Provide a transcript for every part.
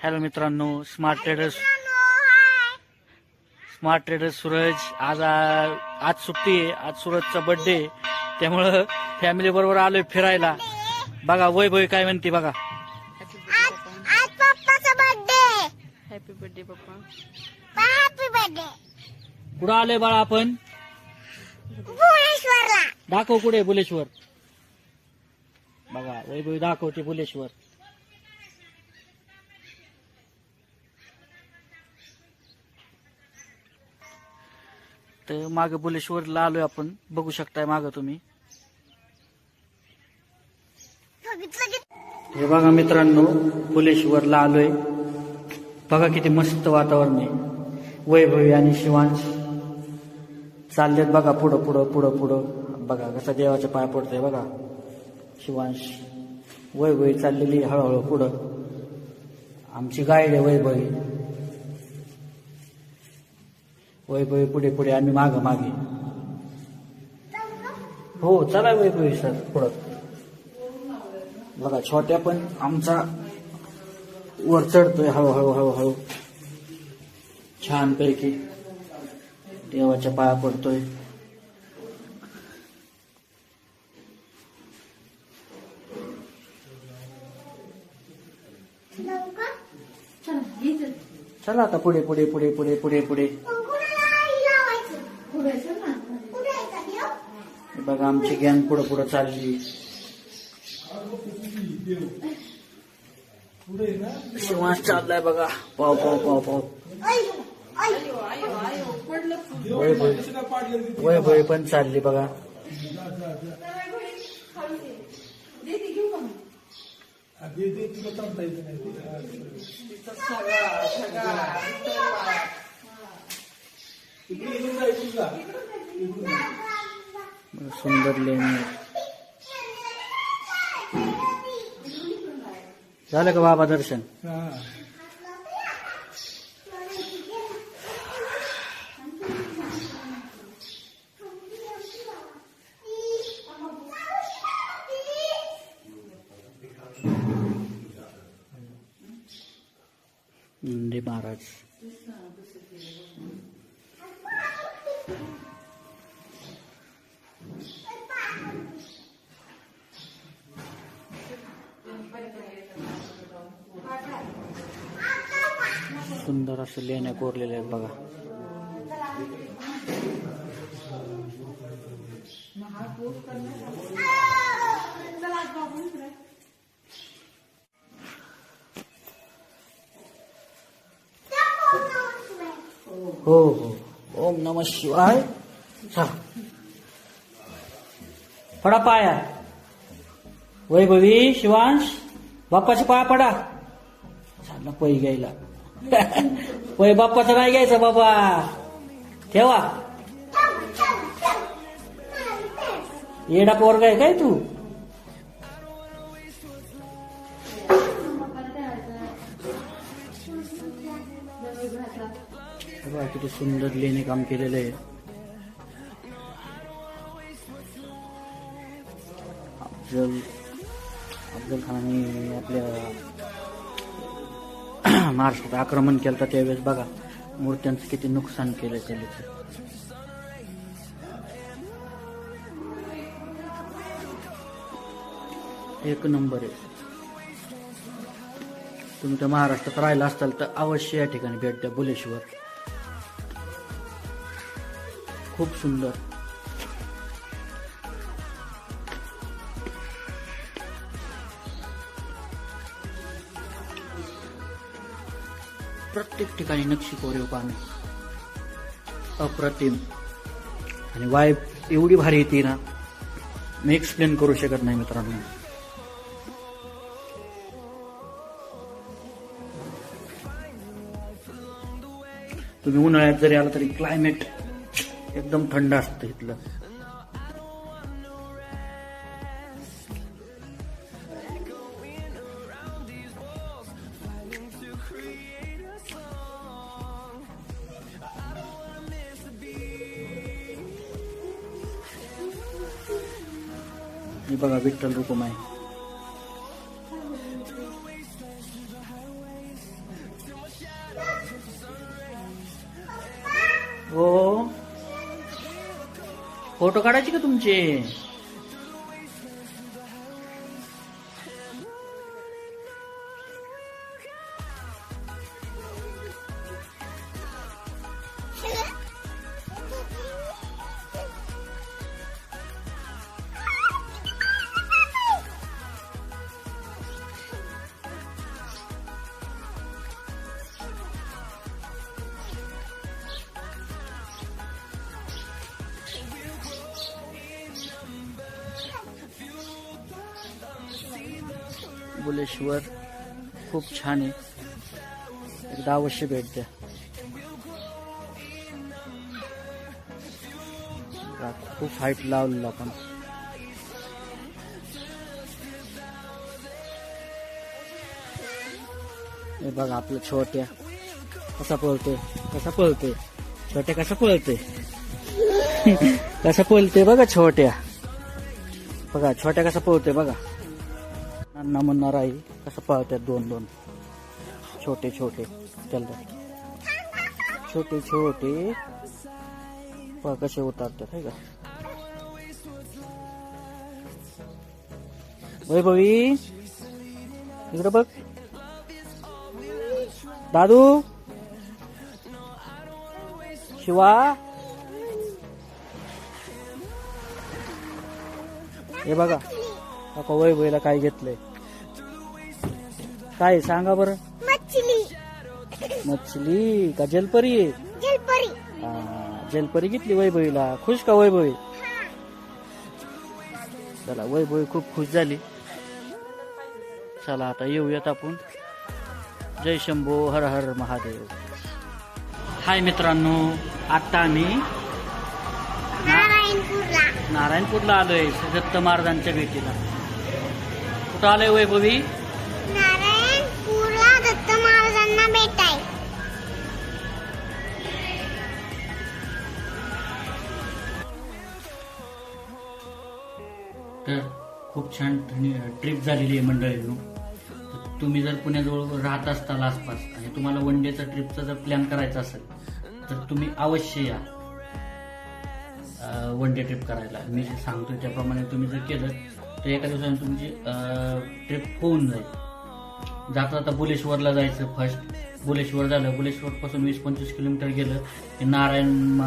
Hello मित्रांनो smart traders smart traders Suraj आज आज सुट्टी आहे आज सूरजचा बर्थडे त्यामुळं फॅमिली बरोबर आलोय फिरायला. बघा वैभवी काय म्हणते बघा. आज पप्पाचा बर्थडे हॅपी बर्थडे पप्पा. हॅपी बर्थडे कुठं आलोय बाळा आपण? दाखव कुठे बुलेश्वर बघा वैभवी दाखवते बुलेश्वर तर माग बुलेश्वरला आलोय आपण. बघू शकताय माग तुम्ही. हे बघा मित्रांनो बुलेश्वरला आलोय बघा किती मस्त वातावरण आहे. वैभवी आणि शिवांश चाललेत बघा पुढं पुढं पुढं पुढं. बघा कसा देवाच्या पाय पडतोय बघा. शिवांश वैभवी चाललेली हळूहळू पुढं. आमची गाईड आहे वैभवी. वैभवी पुढे पुढे आम्ही माग मागे. हो चला वैभवी सर पुढं. बघा छोट्या पण आमचा वर चढतोय हळूहळू हळूहळू. छान पैकी देवाच्या पाया पडतोय. चला आता पुढे पुढे पुढे पुढे पुढे पुढे हे बघा आमची गॅंग पुढं पुढं चालली. शिवांश चाललाय बघा. पाव पाव पाव पाव. वय भय पण चालली बघा. सुंदर लेणी. झालं का बाबा दर्शन? महाराज. सुंदर असं लेण्या कोरलेल्या आहेत बघा. हो हो. ओम नम शिवाय. पडा पाया. वैभवी शिवांश बाप्पाच्या पाया पडा. चालला पै घ्यायला. पै बाप्पाचा नाही घ्यायचा बाबा ठेवा. येडा पोरगा आहे काय तू? किती सुंदर लेणे काम केलेलं आहे. अफजल अफजल खानाने आपल्या महाराष्ट्रात आक्रमण केलं तर त्यावेळेस बघा मूर्त्यांचं किती नुकसान केलं त्याने एक नंबर आहे. तुम्ही तर महाराष्ट्रात राहिला असाल तर अवश्य या ठिकाणी भेट द्या बुलेश्वर. खूप सुंदर. प्रत्येक ठिकाणी नक्षी कोरीव काम अप्रतिम. आणि वाय एवढी भारी येते ना मी एक्सप्लेन करू शकत नाही मित्रांनो. तुम्ही उन्हाळ्यात जरी आला तरी क्लायमेट एकदम थंड असतं इथलं. हे बघा विठ्ठल रुकुम आहे. हो. फोटो काढायचे का तुमचे? बुलेश्वर खूप छान आहे. एकदा अवश्य भेट द्या. खूप हाईट लावलेलं आपण. हे कसा पळते कसा पळते छोट्या कसा पळते कसा पळते बघा छोट्या. कसा पळते बघा. अण्णा म्हणणार आहे कसं पळतात दोन दोन. छोटे छोटे. चल छोटे छोटे. पहा कसे उतारतात आहे का? वैभवी इकडं बघ. दादू. शिवा. हे बघा अका वैभवीला काय घेतलंय? काय सांगा बरं. मछली. मछली का जलपरी आहे? जलपरी. हा, जलपरी घेतली वैभवीला. खुश का वैभवी? चला वैभवी खूप खुश झाली. चला आता येऊयात आपण. जय शंभो हर हर महादेव. हाय मित्रांनो आता आम्ही नारायणपूरला. नारायणपूरला आलोय दत्त महाराजांच्या भेटीला. कुठं आलोय वैभवी? तर खूप छान ट्रिप झालेली आहे मंडळींनो. तुम्ही जर पुण्याजवळ राहत असताल आसपास आणि तुम्हाला वन डेचा ट्रिपचा जर प्लॅन करायचा असेल तर तुम्ही अवश्य या. वन डे ट्रिप करायला. मी सांगतो त्याप्रमाणे तुम्ही जर केलं तर एका दिवसाने तुमची ट्रिप होऊन जाईल. जाता जाता बुलेश्वरला जायचं फर्स्ट बुलेश्वर झालं बुलेश्वर पासून वीस पंचवीस किलोमीटर गेलं की नारायण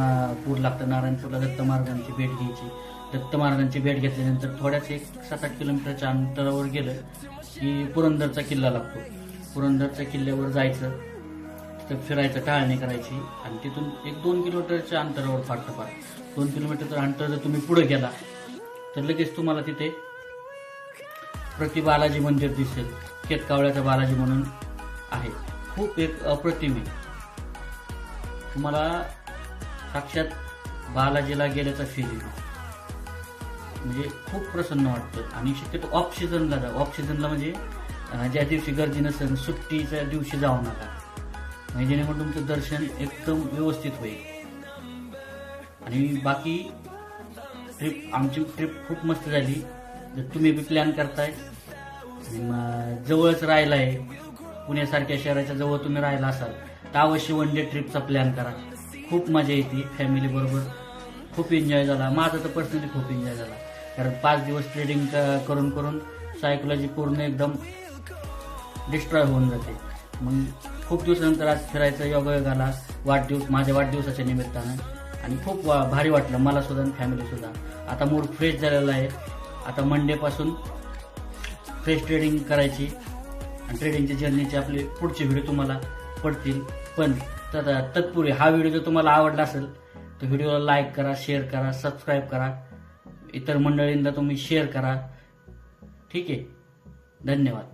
पूर लागतं. नारायणपूरला दत्त महाराजांची भेट घ्यायची. दत्त महाराजांची भेट घेतल्यानंतर थोड्याच एक सात आठ किलोमीटरच्या अंतरावर गेलं की पुरंदरचा किल्ला लागतो. पुरंदरच्या किल्ल्यावर जायचं तिथं फिरायचं टाळणी करायची आणि तिथून एक दोन किलोमीटरच्या अंतरावर फाटतं फार. दोन किलोमीटरचं अंतर जर तुम्ही पुढे गेला तर लगेच तुम्हाला तिथे प्रति बालाजी मंदिर दिसेल. केतकावळ्याचा बालाजी म्हणून आहे. खूप एक अप्रतिम आहे. तुम्हाला साक्षात बालाजीला गेल्याचा फील येईल म्हणजे खूप प्रसन्न वाटतं. आणि शक्यतो ऑफ सीझनला जा ऑफ सीझनला म्हणजे ज्या दिवशी गर्दी नसेल सुट्टीच्या दिवशी जाऊ नका. म्हणजे जेणेकरून तुमचं दर्शन एकदम व्यवस्थित होईल. आणि बाकी ट्रिप आमची ट्रिप खूप मस्त झाली. जर तुम्ही बी प्लॅन करताय मग जवळच राहिला आहे पुण्यासारख्या शहराच्या जवळ तुम्ही राहिला असाल तर अवश्य वन डे ट्रिपचा प्लॅन करा. खूप मजा येते फॅमिली बरोबर. खूप एन्जॉय झाला. माझा तर पर्सनली खूप एन्जॉय झाला. कारण पाच दिवस ट्रेडिंग करून करून सायकोलॉजी पूर्ण एकदम डिस्ट्रॉय होऊन जाते. मग खूप दिवसानंतर आज फिरायचा योगायोग आला. वाढदिवस माझ्या वाढदिवसाच्या निमित्तानं. आणि खूप वा- भारी वाटलं. मला सुद्धा आणि फॅमिली सुद्धा. आता मूड फ्रेश झालेला आहे. आता मंडे पासून फ्रेश ट्रेडिंग करायची. आणि ट्रेडिंगची जर्नीचे आपले पुढचे व्हिडिओ तुम्हाला पडतील. पण तत्पूर्वी हा व्हिडिओ जर तुम्हाला आवडला असेल तर व्हिडिओला लाईक करा शेअर करा सबस्क्राईब करा. इतर मंडळींना तुम्ही शेअर करा. ठीक आहे? धन्यवाद.